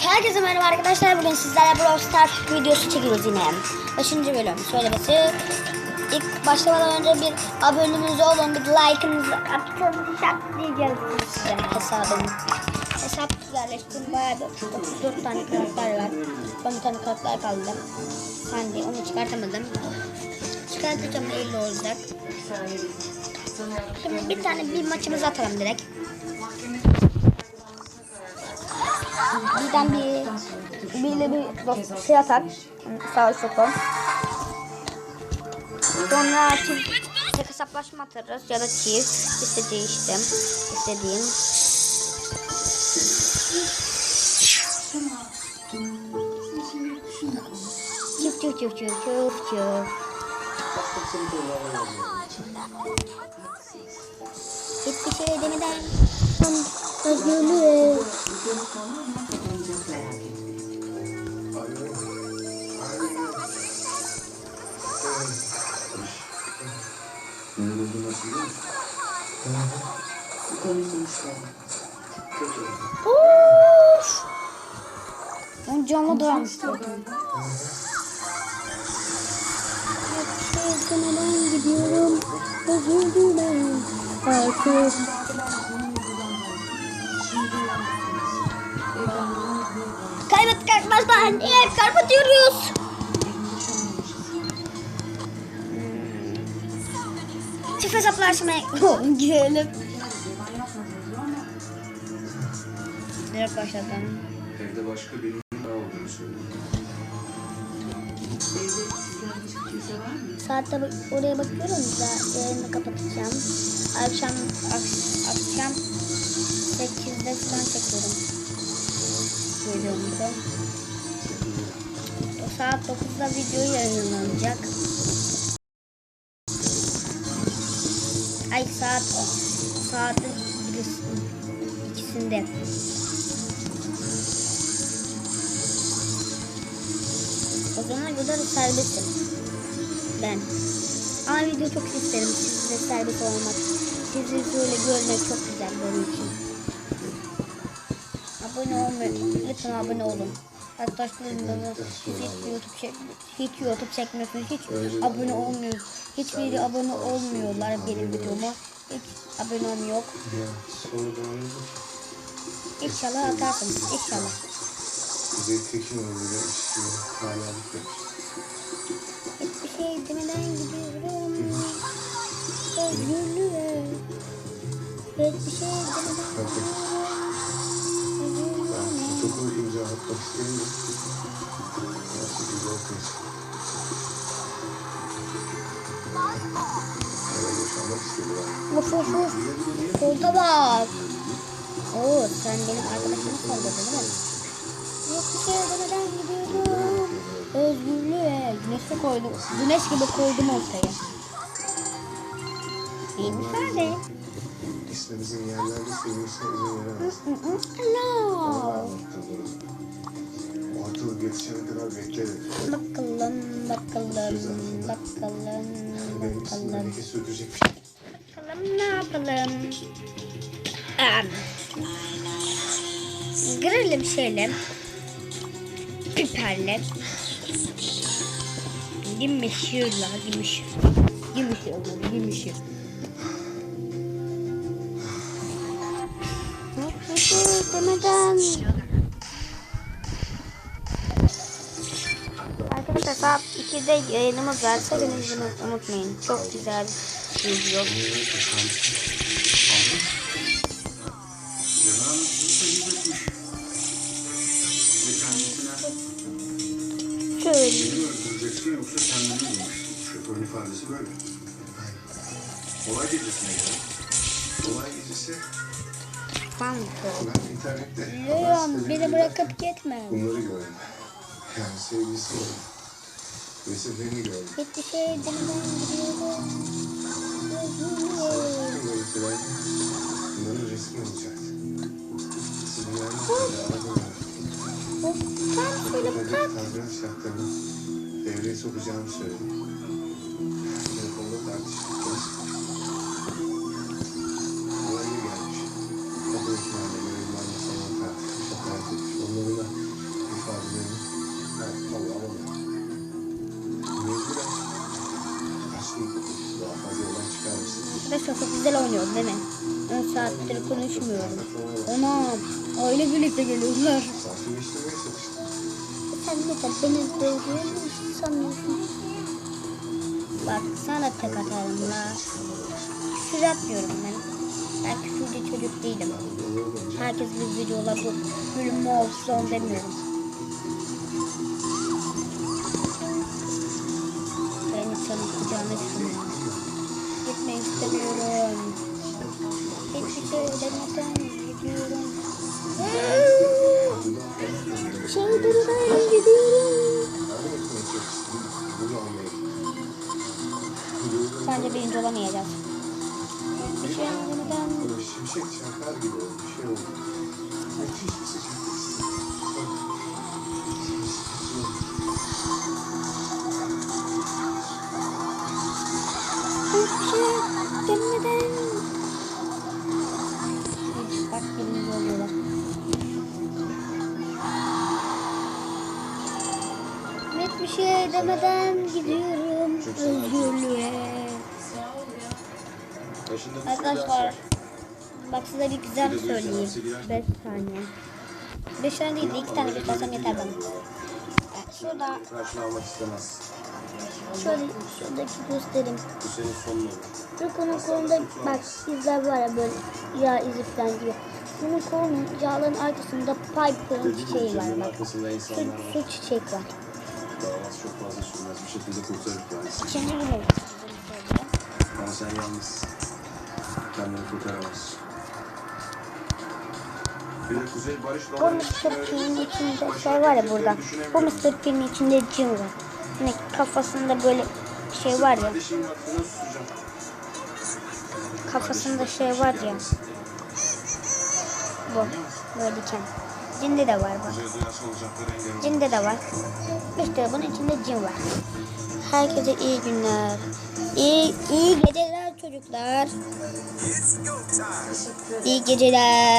Herkese merhaba arkadaşlar. Bugün sizlerle Brawl Stars videosu çekiyoruz yine. Beşinci bölüm söylemesi. İlk başlamadan önce bir abonemiz olun, bir like'ınızı atın. Şak diyeceğiz size hesabım. Hesap güzelleştim. Bayağı bir 34 tane karakter var. 10 tane karakter kaldı. Sandy onu çıkartamadım. Çıkartacağım 50 olacak. Şimdi bir tane bir maçımızı atalım direkt. Birden bir biriyle bir şey atar. Savaş topu. Sonra çift tek hesaplaşma atarız ya da çift istediği işte istediğim. Çift çift çift çift çift çift. Hiçbir şey demeden nasıl biliyor musun? Bir konuşmuşlar. Kötü. Of! Ben dayanmıştım. Gidiyorum. Özür dilerim. Artık. Kaybettik arkadaşlar. Niye hep kaybediyoruz? Çift hesaplaşmaya girelim. Direkt başladım. Evde başka birinin daha olduğunu söyledi. Saatte bak- oraya bakıyorum da yayını kapatacağım. Akşam ak- akşam 8'de falan çekiyorum. Videomuzu. O saat 9'da video yayınlanacak. Ay saat saat ikisinde. O zaman kadar serbestim ben. Ama video çok isterim sizle serbest olmak. Sizi böyle görmek çok güzel benim için. Abone olmayı, lütfen abone olun. Arkadaşlarımla hiç YouTube çek, hiç YouTube çekmiyorsunuz, hiç abone olmuyor, hiçbiri abone olmuyorlar benim videoma. Hiç sonradan anladım. İnşallah atarsınız, inşallah. Hala bitmemiş. Hiçbir şey demeden gidiyorum. Özgürlüğe. Hiçbir şey demeden ben de. Nasıl güzel kız. Of of. Kolda bak. Oo sen benim arkadaşımı salladın değil mi? Hiçbir şey demeden gidiyorum. Özgürlüğe. Güneşe koydum. Güneş gibi koydum ortaya. İyi müsaade. İstemizin yerlerde sevgilisine izin veremez. No. Yetişene kadar bekle dedi. Bakalım, bakalım, bakalım, bakalım. Bakalım ne yapalım? Bir şeyle. Piperle. Gümüşürler, gümüşür. Gümüşür olmalı, gümüşür. Demeden. 8'de yayınımız var. Sakın bunu unutmayın. Çok güzel bir yol. Kanka. Leon beni bırakıp gitme. Bunları görelim. Yani sevgisi olalım. Resimlerini gördüm. Hiçbir şey gidiyorum. Bunları falan bunların resmi bedava Of, Tam şöyle bak. tazminat şartlarını devreye sokacağımı söyledim. Arkadaşlar çok güzel oynuyorum değil mi? 10 saattir konuşmuyorum. Ona aile birlikte geliyorlar. Sen ne kadar beni dövdüğünü sanıyorsun? Bak sana tek atarım la. Küfür atmıyorum ben. Ben küfürcü çocuk değilim. Herkes bir videolar bu bölümü olsun demiyorum. Ben insanın kucağına çıkmıyorum. Gitmek istemiyorum. Hiçbir şey demeden gidiyorum. Şeylerden gidiyorum. Bunu anlayalım. Bence birinci olamayacağız. Hiçbir şey Böyle şimşek çakar gibi. Bir şey oldu. Müthiş bir sıcak Bak birinci oluyorlar. Hiçbir şey demeden gidiyorum özgürlüğe. Bir Arkadaşlar bak size bir güzel söyleyeyim. 5 saniye. 5 tane değil de 2 tane göstersem yeter bana. Şurada Karşına almak istemez. Şöyle şuradaki göstereyim. Bu senin sonun olur. Rukunun kolunda bak izler var ya böyle yağ izi falan gibi. Bunun kolunun yağların arkasında Piper'ın çiçeği var bak. arkasında insanlar var. su çiçek var. Davası çok fazla sürmez. Bir şekilde kurtarır kendisi. İkinci bunu Ama sen yalnız kendini kurtaramazsın. Bir de Kuzey Barış Bu Mr. P'nin içinde şey var ya burada. Bu Mr. P'nin içinde cin var. Hani kafasında böyle şey var ya. Kafasında şey var ya. Bu. Böyle diken. Cinde de var olur. Cinde de var. İşte bunun içinde cin var. Herkese iyi günler. İyi, iyi geceler çocuklar. İyi geceler.